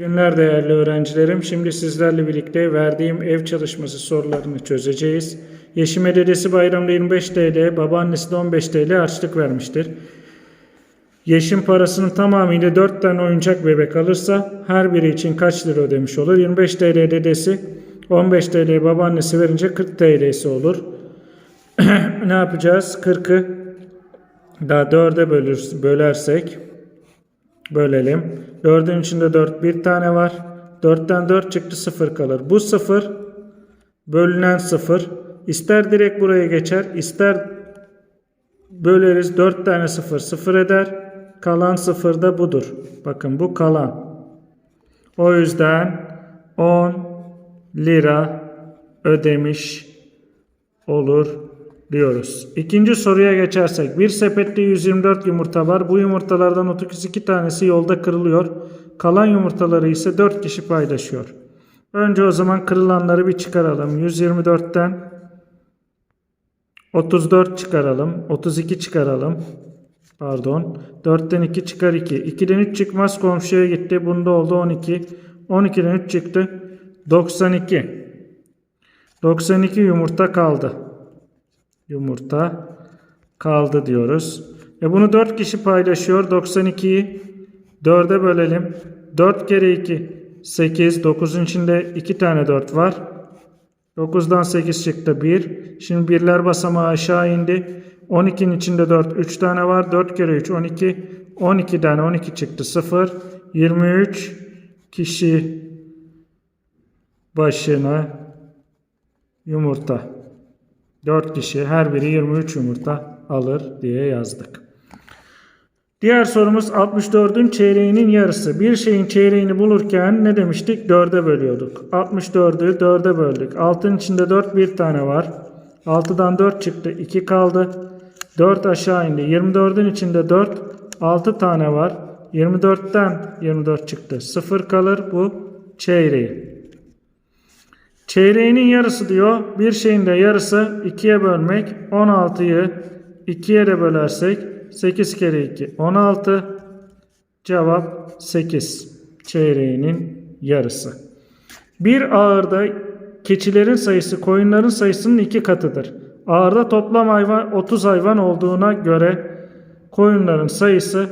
Günler değerli öğrencilerim. Şimdi sizlerle birlikte verdiğim ev çalışması sorularını çözeceğiz. Yeşime dedesi bayramda 25 TL, babaannesi de 15 TL harçlık vermiştir. Yeşim parasının tamamıyla 4 tane oyuncak bebek alırsa her biri için kaç lira ödemiş olur? 25 TL dedesi, 15 TL babaannesi verince 40 TL'si olur. ne yapacağız? 40'ı daha 4'e bölür, bölersek bölelim. 4'ün içinde 4 bir tane var. 4'ten 4 çıktı 0 kalır. Bu 0 bölünen 0. İster direkt buraya geçer ister böleriz 4 tane 0 0 eder. Kalan 0 da budur. Bakın bu kalan. O yüzden 10 lira ödemiş olur diyoruz. İkinci soruya geçersek bir sepette 124 yumurta var. Bu yumurtalardan 32 tanesi yolda kırılıyor. Kalan yumurtaları ise 4 kişi paylaşıyor. Önce o zaman kırılanları bir çıkaralım. 124'ten 34 çıkaralım. 32 çıkaralım. Pardon. 4'ten 2 çıkar 2. 2'den 3 çıkmaz komşuya gitti. Bunda oldu 12. 12'den 3 çıktı. 92. 92 yumurta kaldı yumurta kaldı diyoruz. E bunu 4 kişi paylaşıyor. 92'yi 4'e bölelim. 4 kere 2 8. 9'un içinde 2 tane 4 var. 9'dan 8 çıktı 1. Şimdi birler basamağı aşağı indi. 12'nin içinde 4 3 tane var. 4 kere 3 12. 12'den 12 çıktı 0. 23 kişi başına yumurta. 4 kişi her biri 23 yumurta alır diye yazdık. Diğer sorumuz 64'ün çeyreğinin yarısı. Bir şeyin çeyreğini bulurken ne demiştik? 4'e bölüyorduk. 64'ü 4'e böldük. 6'nın içinde 4 bir tane var. 6'dan 4 çıktı. 2 kaldı. 4 aşağı indi. 24'ün içinde 4. 6 tane var. 24'ten 24 çıktı. 0 kalır. Bu çeyreği. Çeyreğinin yarısı diyor. Bir şeyin de yarısı 2'ye bölmek. 16'yı 2'ye de bölersek 8 kere 2 16. Cevap 8. Çeyreğinin yarısı. Bir ağırda keçilerin sayısı koyunların sayısının iki katıdır. Ağırda toplam hayvan 30 hayvan olduğuna göre koyunların sayısı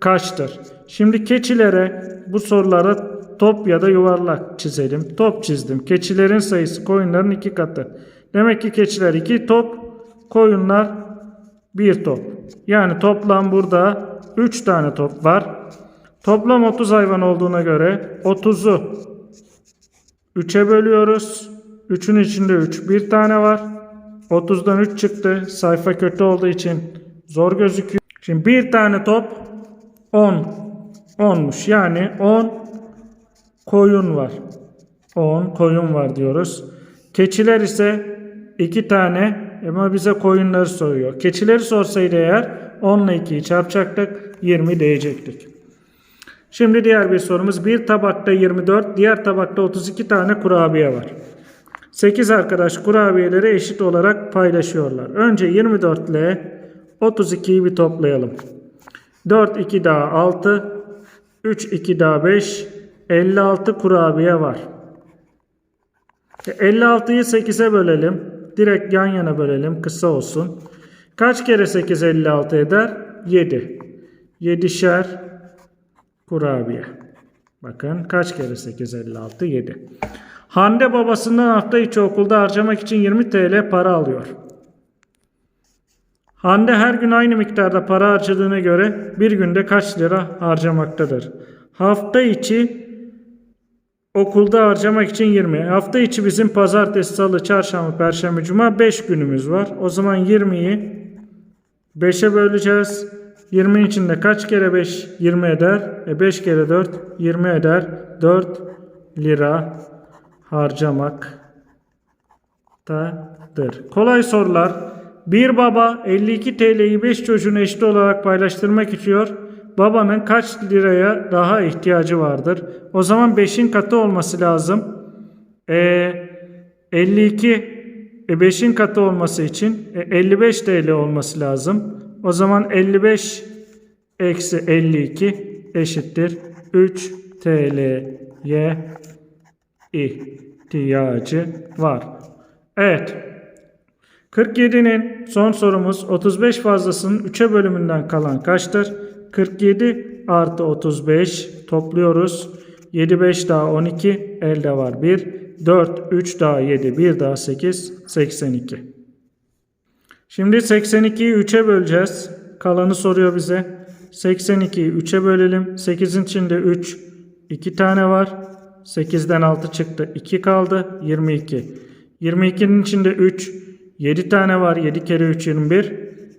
kaçtır? Şimdi keçilere bu sorulara top ya da yuvarlak çizelim. Top çizdim. Keçilerin sayısı koyunların iki katı. Demek ki keçiler iki top, koyunlar bir top. Yani toplam burada 3 tane top var. Toplam 30 hayvan olduğuna göre 30'u 3'e bölüyoruz. 3'ün içinde 3 bir tane var. 30'dan 3 çıktı. Sayfa kötü olduğu için zor gözüküyor. Şimdi bir tane top 10 10'muş. Yani 10 koyun var. 10 koyun var diyoruz. Keçiler ise 2 tane ama bize koyunları soruyor. Keçileri sorsaydı eğer 10 ile 2'yi çarpacaktık 20 diyecektik. Şimdi diğer bir sorumuz. Bir tabakta 24, diğer tabakta 32 tane kurabiye var. 8 arkadaş kurabiyeleri eşit olarak paylaşıyorlar. Önce 24 ile 32'yi bir toplayalım. 4 2 daha 6, 3 2 daha 5, 56 kurabiye var. 56'yı 8'e bölelim. Direkt yan yana bölelim. Kısa olsun. Kaç kere 8 56 eder? 7. 7'şer kurabiye. Bakın kaç kere 8 56 7. Hande babasından hafta içi okulda harcamak için 20 TL para alıyor. Hande her gün aynı miktarda para harcadığına göre bir günde kaç lira harcamaktadır? Hafta içi Okulda harcamak için 20. Hafta içi bizim pazartesi, salı, çarşamba, perşembe, cuma 5 günümüz var. O zaman 20'yi 5'e böleceğiz. 20'nin içinde kaç kere 5 20 eder? E 5 kere 4 20 eder. 4 lira harcamak tadır. Kolay sorular. Bir baba 52 TL'yi 5 çocuğun eşit olarak paylaştırmak istiyor babanın kaç liraya daha ihtiyacı vardır? O zaman 5'in katı olması lazım. E, 52 e, 5'in katı olması için e, 55 TL olması lazım. O zaman 55 eksi 52 eşittir 3 TL ye ihtiyacı var. Evet. 47'nin son sorumuz 35 fazlasının 3'e bölümünden kalan kaçtır? 47 artı 35 topluyoruz. 7 5 daha 12 elde var 1. 4 3 daha 7 1 daha 8 82. Şimdi 82'yi 3'e böleceğiz. Kalanı soruyor bize. 82'yi 3'e bölelim. 8'in içinde 3 2 tane var. 8'den 6 çıktı. 2 kaldı. 22. 22'nin içinde 3 7 tane var. 7 kere 3 21.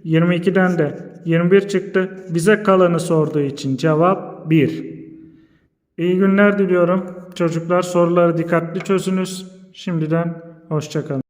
22'den de 21 çıktı. Bize kalanı sorduğu için cevap 1. İyi günler diliyorum. Çocuklar soruları dikkatli çözünüz. Şimdiden hoşçakalın.